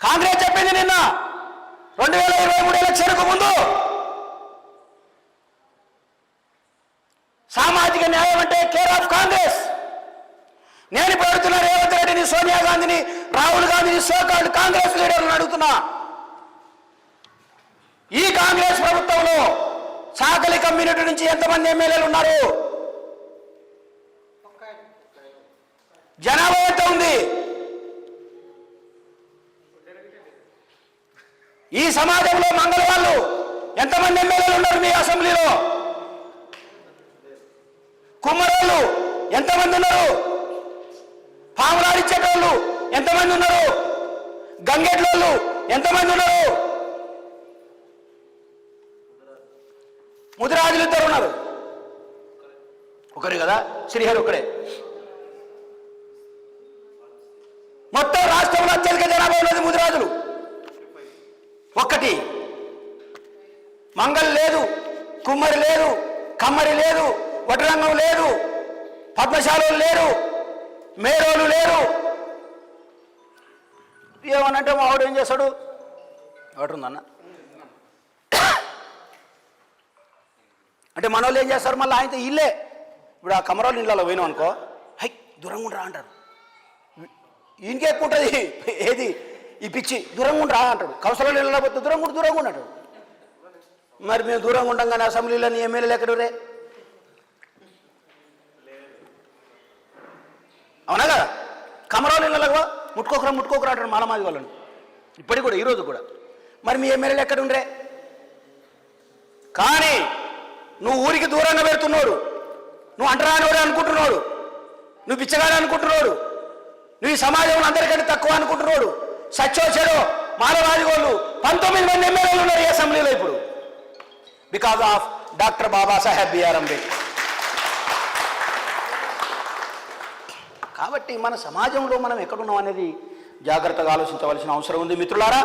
కాంగ్రెస్ చెప్పింది నిన్న. రెండు వేల ఇరవై మూడు ఎలక్షన్కు ముందు సామాజిక న్యాయం అంటే కేర్ ఆఫ్ కాంగ్రెస్ నేను ఇప్పుడు అడుగుతున్నా రేవంత్ రెడ్డిని సోనియా గాంధీని రాహుల్ గాంధీని సోకాల్డ్ కాంగ్రెస్ లీడర్లను అడుగుతున్నా. ఈ కాంగ్రెస్ ప్రభుత్వంలో సాకలి కమ్యూనిటీ నుంచి ఎంతమంది ఎమ్మెల్యేలు ఉన్నారు? జనాభా ఈ సమాజంలో మంగళవాళ్ళు ఎంతమంది ఎమ్మెల్యేలు ఉన్నారు మీ అసెంబ్లీలో? కుమ్మరోళ్ళు ఎంతమంది ఉన్నారు? పాములాడిచ్చేటోళ్ళు ఎంతమంది ఉన్నారు? గంగెట్లోళ్ళు ఎంతమంది ఉన్నారు? ముదిరాజులు ఇద్దరు ఉన్నారు. ఒకరు కదా? శ్రీహరి ఒకడే. ఒకటి మంగళ లేదు కుమ్మరి లేదు కమ్మరి లేదు వటరంగం లేదు పద్మశాలలు లేరు మేరోలు లేరు. ఏమనంటే మా వాడు ఏం చేస్తాడు ఒకటి ఉందన్న అంటే మనోళ్ళు ఏం చేస్తారు? మళ్ళీ ఆయనతో ఇల్లే. ఇప్పుడు ఆ కమరాలు ఇళ్ళలో పోయినాం అనుకో హై దూరంగా ఉండరా అంటారు ఈయనకే ఎక్కువ ఉంటుంది. ఏది? ఈ పిచ్చి దూరంగా ఉండరా అంటాడు. కౌసలాలు ఇళ్ళలో పోతే దూరంగా దూరంగా ఉన్నాడు మరి మేము దూరంగా ఉండం కానీ అసెంబ్లీలో ఎమ్మెల్యేలు ఎక్కడ రే అవునా కదా? కమరాలు ఇళ్ళలో ముట్టుకోకరా ముట్టుకోకరా అంటారు మాలమాది వాళ్ళని. ఇప్పటికి కూడా ఈరోజు కూడా. మరి మీ ఎమ్మెల్యేలు ఎక్కడ ఉండరే? కానీ నువ్వు ఊరికి దూరంగా పెడుతున్నాడు నువ్వు అంటరానివాడు అనుకుంటున్నాడు నువ్వు పిచ్చగాడు అనుకుంటున్నాడు నువ్వు ఈ సమాజంలో అందరికంటే తక్కువ అనుకుంటున్నాడు సచ్చో చెడో మానవాది వాళ్ళు పంతొమ్మిది మంది ఎమ్మెల్యేలు ఉన్నారు ఈ అసెంబ్లీలో ఇప్పుడు. Because of doctor Babasaheb BR Ambedkar కాబట్టి మన సమాజంలో మనం ఎక్కడున్నాం అనేది జాగ్రత్తగా ఆలోచించవలసిన అవసరం ఉంది మిత్రులారా.